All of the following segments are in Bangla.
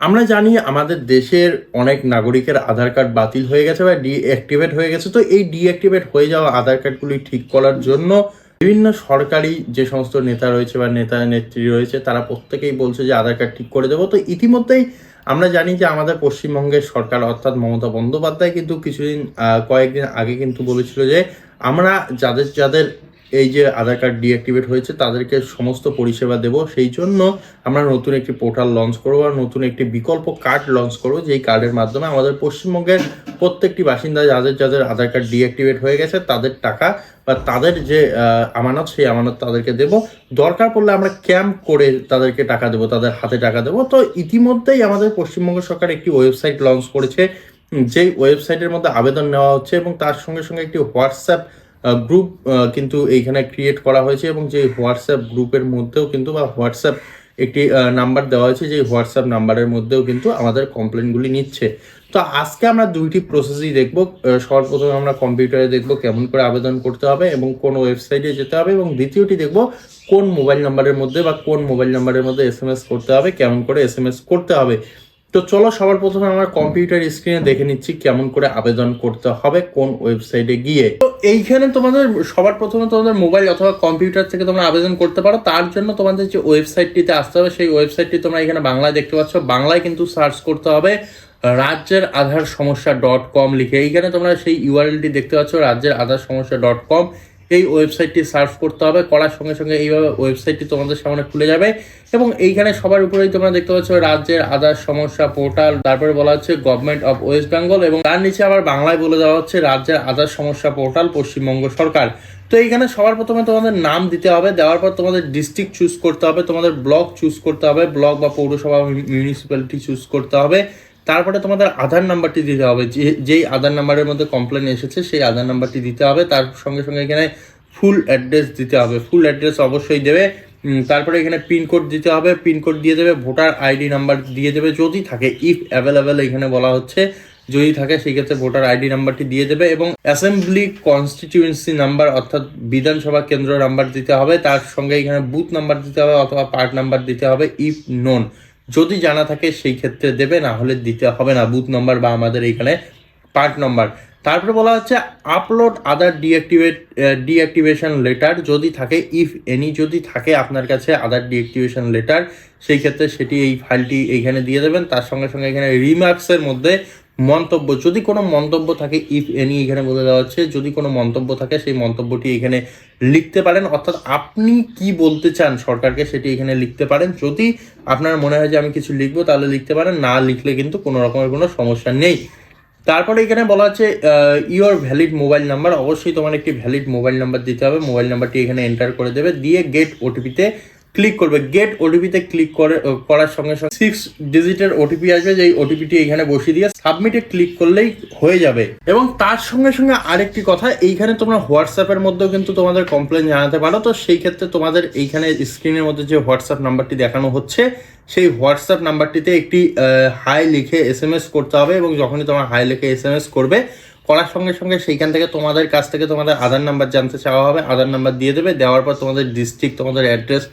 আমরা জানি আমাদের দেশের অনেক নাগরিকের আধার কার্ড বাতিল হয়ে গেছে বা ডিঅ্যাক্টিভেট হয়ে গেছে। তো এই ডিঅ্যাক্টিভেট হয়ে যাওয়া আধার কার্ডগুলি ঠিক করার জন্য বিভিন্ন সরকারি যে সমস্ত নেতা রয়েছে বা নেতা নেত্রী রয়েছে, তারা প্রত্যেকেই বলছে যে আধার কার্ড ঠিক করে দেবো। তো ইতিমধ্যেই আমরা জানি যে আমাদের পশ্চিমবঙ্গের সরকার অর্থাৎ মমতা বন্দ্যোপাধ্যায় কিন্তু কিছুদিন কয়েকদিন আগে কিন্তু বলেছিল যে আমরা যাদের যাদের এই যে আধার কার্ড ডিঅ্যাক্টিভেট হয়েছে, তাদেরকে সমস্ত পরিষেবা দেব। সেই জন্য আমরা নতুন একটি পোর্টাল লঞ্চ করব আর নতুন একটি বিকল্প কার্ড লঞ্চ করব, যেই কার্ডের মাধ্যমে আমাদের পশ্চিমবঙ্গের প্রত্যেকটি বাসিন্দা যাদের যাদের আধার কার্ড ডিঅ্যাক্টিভেট হয়ে গেছে, তাদের টাকা বা তাদের যে আমানত, সেই আমানত তাদেরকে দেব। দরকার পড়লে আমরা ক্যাম্প করে তাদেরকে টাকা দেবো, তাদের হাতে টাকা দেবো। তো ইতিমধ্যেই আমাদের পশ্চিমবঙ্গ সরকার একটি ওয়েবসাইট লঞ্চ করেছে যেই ওয়েবসাইটের মধ্যে আবেদন নেওয়া হচ্ছে এবং তার সঙ্গে সঙ্গে একটি হোয়াটসঅ্যাপ গ্রুপ কিন্তু এইখানে ক্রিয়েট করা হয়েছে এবং যে হোয়াটসঅ্যাপ গ্রুপের মধ্যেও কিন্তু বা হোয়াটসঅ্যাপ একটি নাম্বার দেওয়া হয়েছে, যে হোয়াটসঅ্যাপ নাম্বারের মধ্যেও কিন্তু আমাদের কমপ্লেনগুলি নিচ্ছে। তো আজকে আমরা দুইটি প্রসেসই দেখব সবার প্রথমে আমরা কম্পিউটারে দেখব কেমন করে আবেদন করতে হবে এবং কোন ওয়েবসাইটে যেতে হবে এবং দ্বিতীয়টি দেখব কোন মোবাইল নাম্বারের মধ্যে বা কোন মোবাইল নাম্বারের মধ্যে এস করতে হবে, কেমন করে এস করতে হবে। তো চলো সবার প্রথমে আমরা কম্পিউটার স্ক্রিনে দেখে নিচ্ছি কেমন করে আবেদন করতে হবে, কোন ওয়েবসাইটে গিয়ে। তো এইখানে তোমাদের সবার প্রথমে তোমাদের মোবাইল অথবা কম্পিউটার থেকে তোমরা আবেদন করতে পারো, তার জন্য তোমাদের যে ওয়েবসাইটটিতে আসতে হবে, সেই ওয়েবসাইটটি তোমরা এখানে বাংলায় দেখতে পাচ্ছ। বাংলায় কিন্তু সার্চ করতে হবে রাজ্যের আধার সমস্যা ডট কম লিখে। এইখানে তোমরা সেই ইউআরএলটি দেখতে পাচ্ছ, রাজ্যের আধার সমস্যা ডট কম এই ওয়েবসাইটটি সার্চ করতে হবে। করার সঙ্গে সঙ্গে এইভাবে ওয়েবসাইটটি তোমাদের সামনে খুলে যাবে এবং এইখানে সবার উপরেই তোমরা দেখতে পাচ্ছ রাজ্যের আধার সমস্যা পোর্টাল তারপরে বলা হচ্ছে গভর্নমেন্ট অফ ওয়েস্ট বেঙ্গল এবং তার নিচে আবার বাংলায় বলে দেওয়া হচ্ছে রাজ্যের আধার সমস্যা পোর্টাল পশ্চিমবঙ্গ সরকার। তো এইখানে সবার প্রথমে তোমাদের নাম দিতে হবে, দেওয়ার পর তোমাদের ডিস্ট্রিক্ট চুজ করতে হবে, তোমাদের ব্লক চুজ করতে হবে ব্লক বা পৌরসভা মিউনিসিপ্যালিটি চুজ করতে হবে। তারপরে তোমাদের আধার নাম্বারটি দিতে হবে। যে, যেই আধার নাম্বারের মধ্যে কমপ্লেন এসেছে, সেই আধার নাম্বারটি দিতে হবে। তার সঙ্গে সঙ্গে এখানে ফুল অ্যাড্রেস দিতে হবে। ফুল অ্যাড্রেস অবশ্যই দেবে। তারপরে এখানে পিনকোড দিতে হবে। পিনকোড দিয়ে দেবে ভোটার আইডি নাম্বার দিয়ে দেবে যদি থাকে। ইফ অ্যাভেলেবেল এখানে বলা হচ্ছে, যদি থাকে সেই ক্ষেত্রে ভোটার আইডি নাম্বারটি দিয়ে দেবে এবং অ্যাসেম্বলি কনস্টিটিউয়েন্সি নাম্বার অর্থাৎ বিধানসভা কেন্দ্র নাম্বার দিতে হবে। তার সঙ্গে এখানে বুথ নাম্বার দিতে হবে অথবা পার্ট নাম্বার দিতে হবে ইফ নোন যদি জানা থাকে, সেই ক্ষেত্রে দেবে, না হলে দিতে হবে না। বুথ নম্বর বা আমাদের এইখানে পার্ট নম্বর। তারপরে বলা হচ্ছে upload other deactivate deactivation letter যদি থাকে ইফ এনি যদি থাকে আপনার কাছে আদার ডিঅ্যাক্টিভেশন লেটার সেই ক্ষেত্রে সেটি এই ফাইলটি এইখানে দিয়ে দেবেন। তার সঙ্গে সঙ্গে এখানে রিমার্কসের মধ্যে মন্তব্য, যদি কোনো মন্তব্য থাকে ইফ এনি এখানে বলে দেওয়া হচ্ছে, যদি কোনো মন্তব্য থাকে, সেই মন্তব্যটি এখানে লিখতে পারেন। অর্থাৎ আপনি কি বলতে চান সরকারকে, সেটি এখানে লিখতে পারেন। যদি আপনার মনে হয় যে আমি কিছু লিখব, তাহলে লিখতে পারেন। না লিখলে কিন্তু কোনো রকমের কোনো সমস্যা নেই। তারপরে এখানে বলা আছে ইওর ভ্যালিড মোবাইল নাম্বার অবশ্যই তোমার একটি ভ্যালিড মোবাইল নাম্বার দিতে হবে। মোবাইল নাম্বারটি এখানে এন্টার করে দেবে। দিয়ে গেট ওটিপিতে ক্লিক করবে। গেট ওটিপিতে ক্লিক করে করার সঙ্গে সঙ্গে সিক্স ডিজিটের ওটিপি আসবে, যেই ওটিপিটি এখানে বসিয়ে দিয়ে সাবমিটে ক্লিক করলেই হয়ে যাবে। এবং তার সঙ্গে সঙ্গে আরেকটি কথা, এইখানে তোমরা হোয়াটসঅ্যাপের মধ্যেও কিন্তু তোমাদের কমপ্লেন জানাতে পারো। তো সেই ক্ষেত্রে তোমাদের এইখানে স্ক্রিনের মধ্যে যে হোয়াটসঅ্যাপ নাম্বারটি দেখানো হচ্ছে, সেই হোয়াটসঅ্যাপ নাম্বারটিতে একটি হাই লিখে এস এম এস করতে হবে এবং যখনই তোমার হাই লিখে এস এম এস করবে, করার সঙ্গে সঙ্গে সেইখান থেকে তোমাদের কাছ থেকে তোমাদের আধার নাম্বার জানতে চাওয়া হবে। আধার নাম্বার দিয়ে দেবে, দেওয়ার পর তোমাদের ডিস্ট্রিক্ট তোমাদের অ্যাড্রেস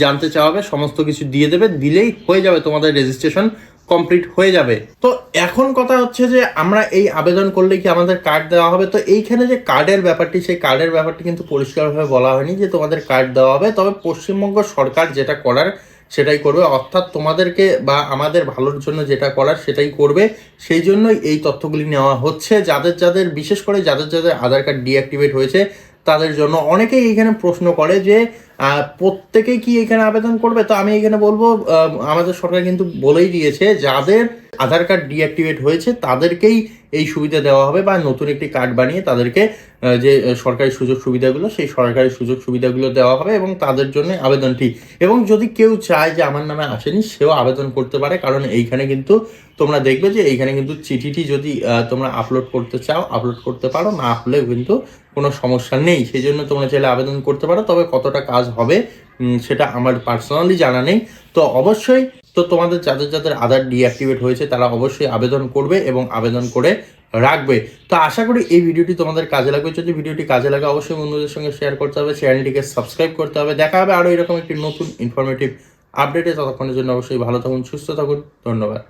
জানতে চাওয়া হবে সমস্ত কিছু দিয়ে দেবে, দিলেই হয়ে যাবে তোমাদের রেজিস্ট্রেশন কমপ্লিট হয়ে যাবে। তো এখন কথা হচ্ছে যে আমরা এই আবেদন করলে কি আমাদের কার্ড দেওয়া হবে? তো এইখানে যে কার্ডের ব্যাপারটি, সেই কার্ডের ব্যাপারটি কিন্তু পরিষ্কারভাবে বলা হয়নি যে তোমাদের কার্ড দেওয়া হবে। তবে পশ্চিমবঙ্গ সরকার যেটা করার, সেটাই করবে। অর্থাৎ তোমাদেরকে বা আমাদের ভালোর জন্য যেটা করার, সেটাই করবে। সেই জন্যই এই তথ্যগুলি নেওয়া হচ্ছে। যাদের যাদের, বিশেষ করে যাদের যাদের আধার কার্ড ডিঅ্যাক্টিভেট হয়েছে, তাদের জন্য অনেকেই এখানে প্রশ্ন করে যে আহ, প্রত্যেকেই কি এখানে আবেদন করবে? তো আমি এখানে বলব আমাদের সরকার কিন্তু বলেই দিয়েছে যাদের আধার কার্ড ডিঅ্যাক্টিভেট হয়েছে তাদেরকেই এই সুবিধা দেওয়া হবে বা নতুন একটি কার্ড বানিয়ে তাদেরকে যে সরকারি সুযোগ সুবিধাগুলো সেই সরকারি সুযোগ সুবিধাগুলো দেওয়া হবে এবং তাদের জন্য আবেদনটি। এবং যদি কেউ চায় যে আমার নামে আসেনি সেও আবেদন করতে পারে কারণ এইখানে কিন্তু তোমরা দেখবে যে এইখানে কিন্তু চিঠিটি যদি তোমরা আপলোড করতে চাও আপলোড করতে পারো না হলেও কিন্তু কোনো সমস্যা নেই। সেই জন্য তোমরা চাইলে আবেদন করতে পারো তবে কতটা কাজ হবে। সেটা আমার পার্সোনালি জানা নেই। তো অবশ্যই, তো তোমাদের যাদের যাদের আধার ডিঅ্যাক্টিভেট হয়েছে, তারা অবশ্যই আবেদন করবে এবং আবেদন করে রাখবে। তো আশা করি এই ভিডিওটি তোমাদের কাজে লাগবে। যদি ভিডিওটি কাজে লাগে, অবশ্যই বন্ধুদের সঙ্গে শেয়ার করতে হবে। চ্যানেলটিকে সাবস্ক্রাইব করতে হবে। দেখা হবে আরও এরকম একটি নতুন ইনফরমেটিভ আপডেটে ততক্ষণের জন্য অবশ্যই ভালো থাকুন, সুস্থ থাকুন। ধন্যবাদ।